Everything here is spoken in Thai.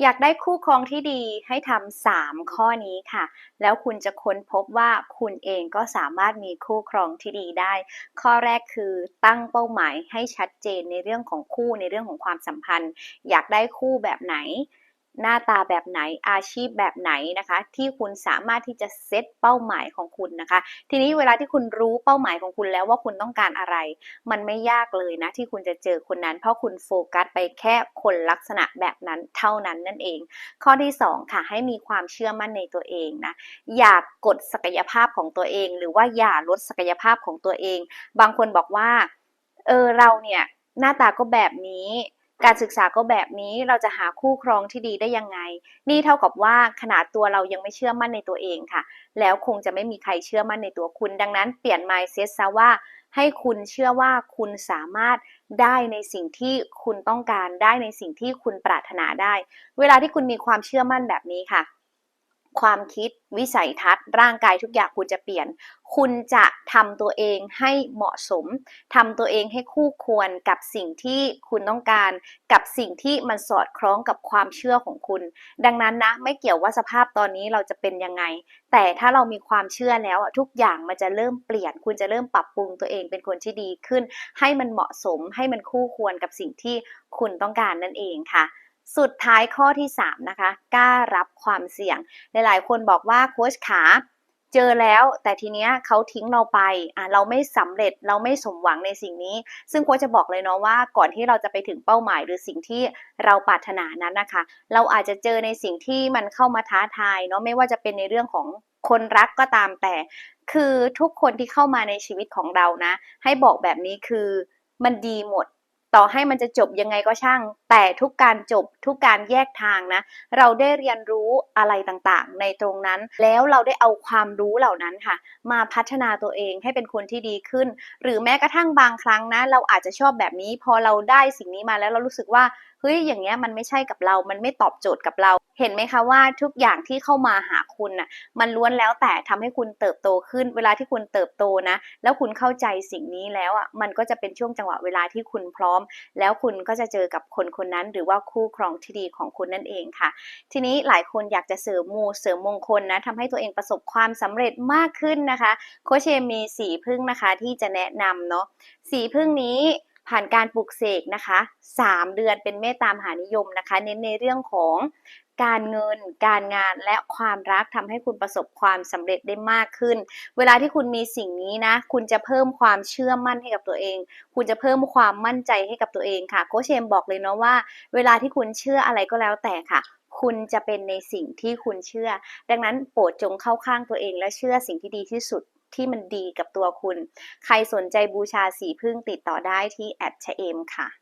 อยากได้คู่ครองที่ดีให้ทำสามข้อนี้ค่ะ แล้วคุณจะค้นพบว่าคุณเองก็สามารถมีคู่ครองที่ดีได้ ข้อแรกคือตั้งเป้าหมายให้ชัดเจนในเรื่องของคู่ในเรื่องของความสัมพันธ์ อยากได้คู่แบบไหน หน้าตาแบบไหนอาชีพแบบไหนนะคะ ที่คุณสามารถที่จะเซตเป้าหมายของคุณนะคะ ทีนี้เวลาที่คุณรู้เป้าหมายของคุณแล้วว่าคุณต้องการอะไร มันไม่ยากเลยนะ ที่คุณจะเจอคนนั้น เพราะคุณโฟกัสไปแค่คนลักษณะแบบนั้นเท่านั้นนั่นเอง ข้อที่ 2 ค่ะ ให้มีความเชื่อมั่นในตัวเองนะอย่ากกดศักยภาพของตัวเอง หรือว่าอย่าลดศักยภาพของตัวเอง บางคนบอกว่าเออเราเนี่ยหน้าตาก็แบบนี้ การศึกษาก็แบบนี้เราจะหาคู่ครองที่ดีได้ยังไง นี่เท่ากับว่าขนาดตัวเรายังไม่เชื่อมั่นในตัวเองค่ะ แล้วคงจะไม่มีใครเชื่อมั่นในตัวคุณ ดังนั้นเปลี่ยน mindset ซะว่า ให้คุณเชื่อว่าคุณสามารถได้ในสิ่งที่คุณต้องการได้ในสิ่งที่คุณปรารถนาได้ เวลาที่คุณมีความเชื่อมั่นแบบนี้ค่ะ ความคิดวิสัยทัศน์ ร่างกายทุกอย่างคุณจะเปลี่ยน คุณจะทำตัวเองให้เหมาะสมทำตัวเองให้คู่ควรกับสิ่งที่คุณต้องการ กับสิ่งที่มันสอดคล้องกับความเชื่อของคุณ ดังนั้นนะไม่เกี่ยวว่าสภาพตอนนี้เราจะเป็นยังไง แต่ถ้าเรามีความเชื่อแล้วทุกอย่างมันจะเริ่มเปลี่ยน คุณจะเริ่มปรับปรุงตัวเองเป็นคนที่ดีขึ้น ให้มันเหมาะสมให้มันคู่ควรกับสิ่งที่คุณต้องการนั่นเองค่ะ สุดท้ายข้อที่ 3 นะคะ กล้ารับความเสี่ยง หลายๆ คนบอกว่าโค้ชขาเจอแล้วแต่ทีเนี้ยเขาทิ้งเราไปอะเราไม่สำเร็จเราไม่สมหวังในสิ่งนี้ ซึ่งโค้ชจะบอกเลยเนาะว่าก่อนที่เราจะไปถึงเป้าหมาย หรือสิ่งที่เราปรารถนานั้นนะคะ เราอาจจะเจอในสิ่งที่มันเข้ามาท้าทายเนาะไม่ว่าจะเป็นในเรื่องของคนรักก็ตามแต่ คือทุกคนที่เข้ามาในชีวิตของเรานะ ให้บอกแบบนี้คือมันดีหมด ต่อให้มันจะจบยังไงก็ช่าง แต่ทุกการจบทุกการแยกทางนะ เราได้เรียนรู้อะไรต่างๆ ในตรงนั้น แล้วเราได้เอาความรู้เหล่านั้นค่ะ มาพัฒนาตัวเองให้เป็นคนที่ดีขึ้น หรือแม้กระทั่งบางครั้งนะ เราอาจจะชอบแบบนี้ พอเราได้สิ่งนี้มาแล้วเรารู้สึกว่า เฮ้ยอย่างเงี้ยมันไม่ใช่กับเรา มันไม่ตอบโจทย์กับเรา เห็นไหมคะว่าทุกอย่างที่เข้ามาหาคุณน่ะมันล้วนแล้วแต่ทำให้คุณเติบโตขึ้น เวลาที่คุณเติบโตนะ แล้วคุณเข้าใจสิ่งนี้แล้วอะมันก็จะเป็นช่วงจังหวะเวลาที่คุณพร้อม แล้วคุณก็จะเจอกับคนคนนั้น หรือว่าคู่ครองที่ดีของคุณนั่นเองค่ะ ทีนี้หลายคนอยากจะเสริมมูเสริมมงคลนะทำให้ตัวเองประสบความสำเร็จมากขึ้นนะคะโคเชมีสีพึ่งนะคะที่จะแนะนำเนาะสีพึ่งนี้ ผ่านการปลูกเสกนะคะ 3 เดือนเป็นเมตตามหานิยมนะคะ เน้นในเรื่องของการเงิน การงานและความรักทำให้คุณประสบความสำเร็จได้มากขึ้น เวลาที่คุณมีสิ่งนี้นะ คุณจะเพิ่มความเชื่อมั่นให้กับตัวเอง คุณจะเพิ่มความมั่นใจให้กับตัวเองค่ะ โคชเชมบอกเลยเนาะว่า เวลาที่คุณเชื่ออะไรก็แล้วแต่ค่ะคุณจะเป็นในสิ่งที่คุณเชื่อ ดังนั้นโปรดจงเข้าข้างตัวเองและเชื่อสิ่งที่ดีที่สุด ที่มันดีกับตัวคุณ ใครสนใจบูชาสีพึ่งติดต่อได้ที่แอดชเอมค่ะ